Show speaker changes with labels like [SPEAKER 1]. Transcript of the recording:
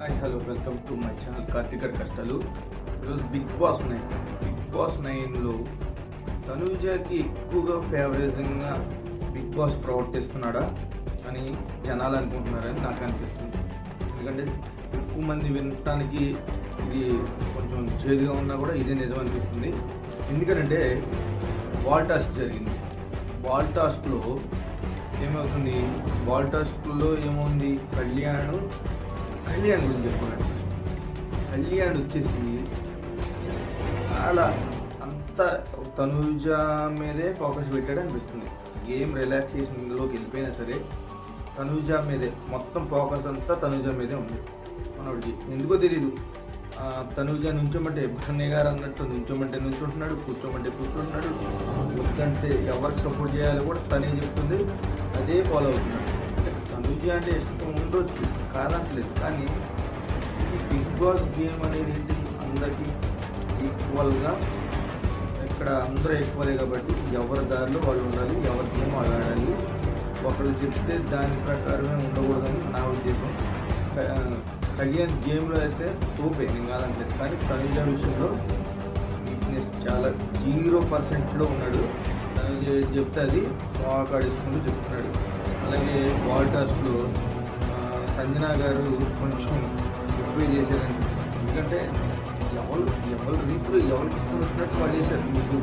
[SPEAKER 1] Hi hello welcome to my channel కార్తికర్ కష్టాలు ఈరోజు Big Boss nine Big Boss నైన్లో తనుజకి ఎక్కువగా ఫేవరేజింగ్గా బిగ్ బాస్ ప్రవర్తిస్తున్నాడా అని జనాలు అనుకుంటున్నారని నాకు అనిపిస్తుంది. ఎందుకంటే ఎక్కువ మంది వినటానికి ఇది కొంచెం చేదుగా ఉన్నా కూడా ఇదే నిజం అనిపిస్తుంది. ఎందుకంటే బాల్ టాస్క్ జరిగింది. బాల్ టాస్క్లో ఏమవుతుంది? బాల్ టాస్క్లో ఏముంది? కళ్యాణ్ కళ్యాణ్ గురించి చెప్పాలి కళ్యాణ్ వచ్చేసి చాలా అంత తనుజ మీదే ఫోకస్ పెట్టాడు అనిపిస్తుంది. గేమ్ రిలాక్సేషన్లోకి వెళ్ళిపోయినా సరే తనుజ మీదే మొత్తం ఫోకస్ అంతా తనుజ మీదే ఉంది. మనోడికి ఎందుకో తెలీదు. ఆ, తనుజ నుంచోమంటే భరణ్య గారు అన్నట్టు నుంచోమంటే నుంచుంటున్నాడు కూర్చోమంటే కూర్చుంటున్నాడు. వద్దంటే ఎవరికి సపోర్ట్ చేయాలో కూడా తనే చెప్తుంది. అదే ఫాలో అవుతున్నాడు. అంటే తనుజ అంటే ఇష్టం. ఉండొచ్చు కాదట్లేదు కానీ ఈ బిగ్ బాస్ గేమ్ అనేది ఏంటి? అందరికీ ఈక్వల్గా ఇక్కడ అందరూ ఈక్వలే కాబట్టి ఎవరి దారిలో వాళ్ళు ఉండాలి ఎవరి గేమ్ వాళ్ళు ఆడాలి. ఒకళ్ళు చెప్తే దాని ప్రకారమే ఉండకూడదని నా ఉద్దేశం. క- కళ్యాణ్ గేమ్లో అయితే తోపే నేను కాదంటలేదు. కానీ తనుజ విషయంలో వీక్నెస్ చాలా జీరో పర్సెంట్లో ఉన్నాడు. చెప్తే అది వాకాడించుకుంటూ చెప్తున్నాడు. అలాగే బాల్ టాస్క్లో సంజన గారు కొంచెం ఎక్కువ చేశారండి. ఎందుకంటే ఎవరు ఎవరు రీతిలో ఎవరికి ఇష్టం వచ్చినట్టు వాళ్ళు చేశారు. మీకు